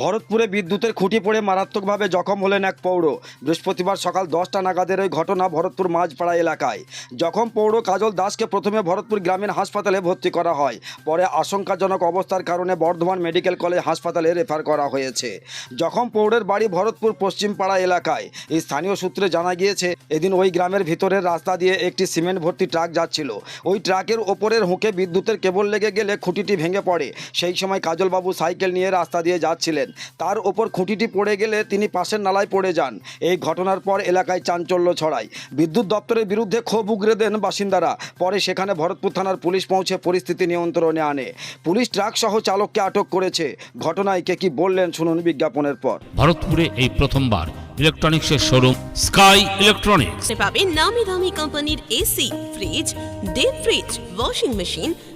ভরতপুরে বিদ্যুতের খুঁটি পড়ে মারাত্মকভাবে জখম হলেন এক পৌর। বৃহস্পতিবার সকাল দশটা নাগাদের ওই ঘটনা ভরতপুর মাঝপাড়া এলাকায়। জখম পৌর কাজল দাসকে প্রথমে ভরতপুর গ্রামীণ হাসপাতালে ভর্তি করা হয়। পরে আশঙ্কাজনক অবস্থার কারণে বর্ধমান মেডিকেল কলেজ হাসপাতালে রেফার করা হয়েছে। জখম পৌরের বাড়ি ভরতপুর পশ্চিমপাড়া এলাকায়। এই স্থানীয় সূত্রে জানা গিয়েছে, এদিন ওই গ্রামের ভিতরের রাস্তা দিয়ে একটি সিমেন্ট ভর্তি ট্রাক যাচ্ছিল। ওই ট্রাকের ওপরের হুঁকে বিদ্যুতের কেবল লেগে গেলে খুঁটিটি ভেঙে পড়ে। সেই সময় কাজলবাবু সাইকেল নিয়ে রাস্তা দিয়ে যাচ্ছিলেন। তার ওপর খুঁটিটি পড়ে গেলে তিনি পাশের নালায় পড়ে যান। এই ঘটনার পর এলাকায় চাঞ্চল্য ছড়ায়। বিদ্যুৎ দপ্তরের বিরুদ্ধে ক্ষোভ উগরে দেন বাসিন্দারা। পরে সেখানে ভরতপুর থানার পুলিশ পৌঁছে পরিস্থিতি নিয়ন্ত্রণে আনে। পুলিশ ট্রাক সহ চালককে আটক করেছে। ঘটনায় কে কি বললেন শুনুন বিজ্ঞাপনের পর। ভারতপুরে এই প্রথমবার ইলেকট্রনিক্সের শোরুম স্কাই ইলেকট্রনিক্স। পাবেন নামি দামি কোম্পানির AC fridge deep fridge washing machine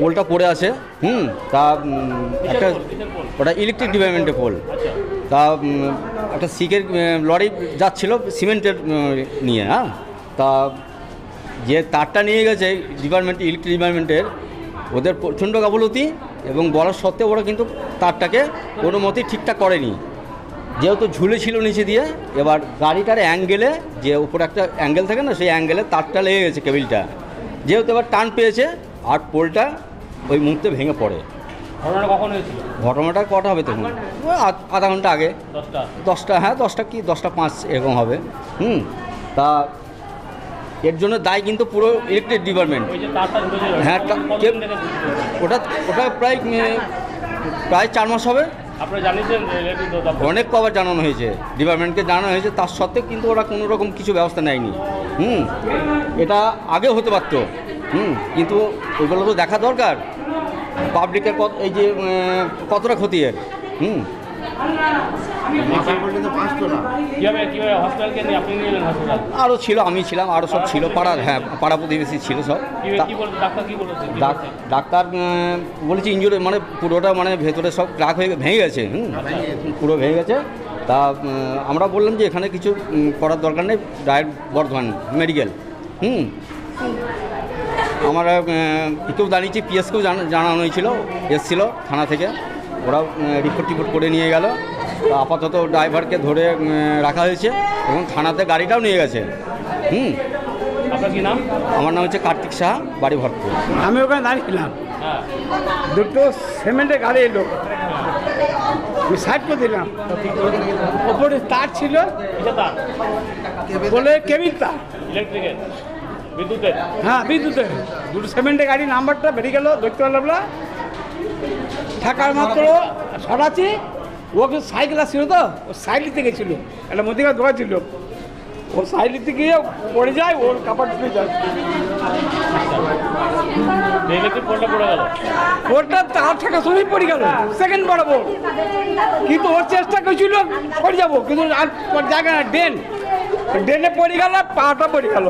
পোলটা পড়ে আছে হুম তা একটা ওটা ইলেকট্রিক ডিপার্টমেন্টের পোল। তা একটা সিকের লরি যাচ্ছিল সিমেন্টের নিয়ে হ্যাঁ? তা যে তারটা নিয়ে গেছে ডিপার্টমেন্ট ইলেকট্রিক ডিপার্টমেন্টের ওদের প্রচণ্ড গাফলতি এবং বলার সত্ত্বেও ওরা কিন্তু তারটাকে কোনো মতেই ঠিকঠাক করেনি। যেহেতু ঝুলে ছিল নিচে দিয়ে এবার গাড়িটার অ্যাঙ্গেলে যে উপরে একটা অ্যাঙ্গেল থাকে না সেই অ্যাঙ্গেলে তারটা লেগে গেছে কেবিলটা যেহেতু এবার টান পেয়েছে আর পোলটা ওই মুহূর্তে ভেঙে পড়ে। ঘটনাটা কখন হয়েছিল? ঘটনাটা কটা হবে তখন? আধা ঘণ্টা আগে। দশটা? দশটা হ্যাঁ দশটা কি? দশটা পাঁচ এরকম হবে। হুম তা এর জন্য দায় কিন্তু পুরো ইলেকট্রিক ডিপার্টমেন্ট হ্যাঁ? ওটা ওটা প্রায় প্রায় চার মাস হবে। অনেক কবার জানানো হয়েছে। ডিপার্টমেন্টকে জানানো হয়েছে। তার সত্ত্বেও কিন্তু ওরা কোনো রকম কিছু ব্যবস্থা নেয়নি। হুম এটা আগে হতে পারতো। হুম কিন্তু ওইগুলো তো দেখা দরকার। পাবলিকের কত এই যে কতটা ক্ষতি এর হুম আরও ছিল আমি ছিলাম আরও সব ছিল পাড়ার হ্যাঁ পাড়া প্রতিবেশী ছিল সব। ডাক্তার বলেছে ইঞ্জুরি মানে পুরোটা মানে ভেতরে সব ক্রাক হয়ে ভেঙে গেছে হুম পুরো ভেঙে গেছে। তা আমরা বললাম যে এখানে কিছু করার দরকার নেই ডাইরেক্ট বর্ধমান মেডিকেল হুম। আমরা কেউ জানিয়েছি পিএসকেও জানানো হয়েছিল এসছিল থানা থেকে। ওরাও রিপোর্ট টিপোর্ট করে নিয়ে গেল। আপাতত ড্রাইভারকে ধরে রাখা হয়েছে এবং থানাতে গাড়িটাও নিয়ে গেছে। হুম? আপনার কী নাম? আমার নাম হচ্ছে কার্তিক সাহা বাড়ি ভরপুর আমি ওখানে দাঁড়িয়েছিলাম। হ্যাঁ। দুটো সিমেন্টের গাড়ি এলো। আমি সাইড করে দিলাম। ওপরে তার ছিল। বলে কেবিল তার। ইলেকট্রিকের? বিদ্যুতের হ্যাঁ। বিদ্যুতের দুটো সিমেন্টের গাড়ি নাম্বারটা বেরিয়ে গেল দেখতে পারলাম না। থাকার মাত্র সরাচ্ছি। ও কিন্তু সাইকেল আসছিল তো? ও সাইকেল গেছিল। একটা মধ্যিকার দোকান ছিল। ও সাইকেল গিয়ে পড়ে যায় ওর কাপড় ঢুকে যায়। ওরটা তার থাকা সময় পড়ে গেল। সেকেন্ড বাড়াবো কিন্তু ওর চেষ্টা করছিল পড়ে যাব। কিন্তু আর জায়গা না ড্রেন ড্রেনে পড়ে গেল পাটা পড়ে গেল।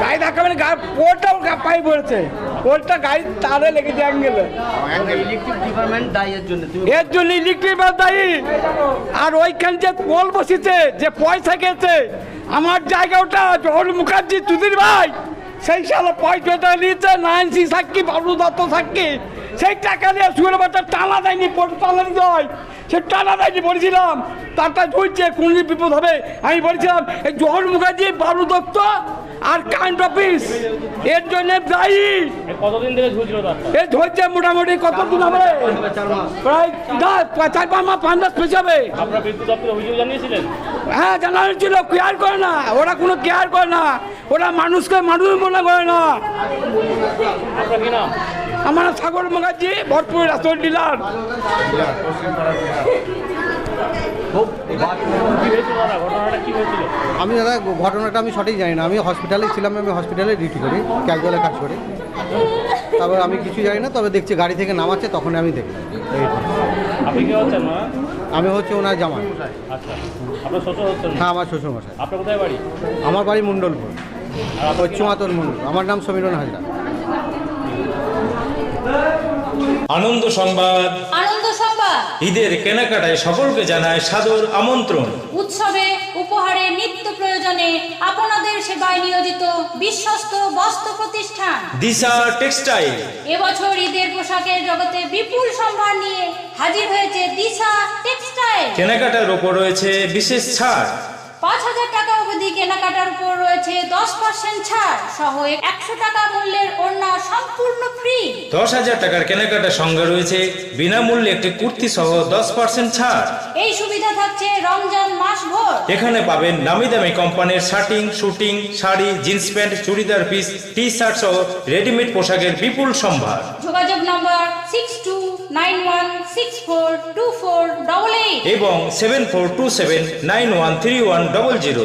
গাড়ি ধাক্কা মানে গাড়ি পোলটা ওর গা- পায়ে পড়েছে। পোলটা গাড়ি তারে লেগেছে অ্যাঙ্গেলে এর জন্য ইলেকট্রিক দায়ী। আর ওইখানে যে পোল বসেছে যে পয়সা গেছে আমার জায়গা ওটা জহর মুখার্জি চুদির ভাই সেই সালে পয়সাটা নিয়েছে নাইনসি সাক্ষী বাবু দত্ত সাক্ষী। সেই টাকা নিয়ে শুয়ে বাচ্চা টানা দেয়নি পোল টানা দিতে হয় সে টানা দেয়নি বলেছিলাম। তারটা ঝুলছে কোন বিপদ হবে। আমি বলেছিলাম এই জহর মুখার্জি বাবু দত্ত আর কারেন্ট অফিস। এর জন্য দায়ী। এ ধরছে মোটামুটি কতদিন হবে? প্রায় চার পাঁচ মাস পাঁচ মাস পেছে হবে। হ্যাঁ জানানো ছিল কেয়ার করে না। ওরা কোনো কেয়ার করে না। ওরা মানুষকে মানুষ মনে করে না। আমার সাগর মুখার্জি ভরপুর রাস্তার ডিলার। আমি দাদা ঘটনাটা আমি সঠিক জানি না। আমি হসপিটালে ছিলাম আমি হসপিটালে ডিউটি করি ক্যাজুয়ালে কাজ করি। তারপর আমি কিছু জানি না তবে দেখছি গাড়ি থেকে নামাচ্ছে তখন আমি না আমি হচ্ছে ওনার জামাই। আচ্ছা হ্যাঁ আমার শ্বশুর মশাই আপনার কোথায় বাড়ি? আমার বাড়ি মণ্ডলপুর। আর আপনার পশ্চিমাতন মণ্ডল। আমার নাম সমীরণ হাজরা। আনন্দ সংবাদ। আনন্দ সংবাদ। ঈদের কেনাকাটায় সকলকে জানায় সাদর আমন্ত্রণ। উৎসবে উপহারে নিত্য প্রয়োজনে আপনাদের সেবায় নিয়োজিত বিশ্বস্ত বস্ত্র প্রতিষ্ঠান। দিশা টেক্সটাইল। এবছর ঈদের পোশাকের জগতে বিপুল সম্ভার নিয়ে হাজির হয়েছে দিশা টেক্সটাইল। কেনাকাটার ওপর রয়েছে বিশেষ ছাড়। পাঁচ হাজার টাকা অবধি কেনাকাটার উপর রয়েছে দশ পার্সেন্ট ছাড় সহ একশো টাকা মূল্যের ওড়না সম্পূর্ণ দশ হাজার টাকার কেনাকাটার সঙ্গে রয়েছে বিনামূল্যে একটি কুর্তি সহ দশ পার্সেন্ট ছাড়। এই সুবিধা থাকছে রমজান মাস ভোর। এখানে পাবেন নামি দামি কোম্পানির shirting suiting sari jeans pant churidar piece T shirt সহ রেডিমেড পোশাকের বিপুল সম্ভার। যোগাযোগ number six two nine one six four two four double eight. এবং seven four two seven nine one three one double zero.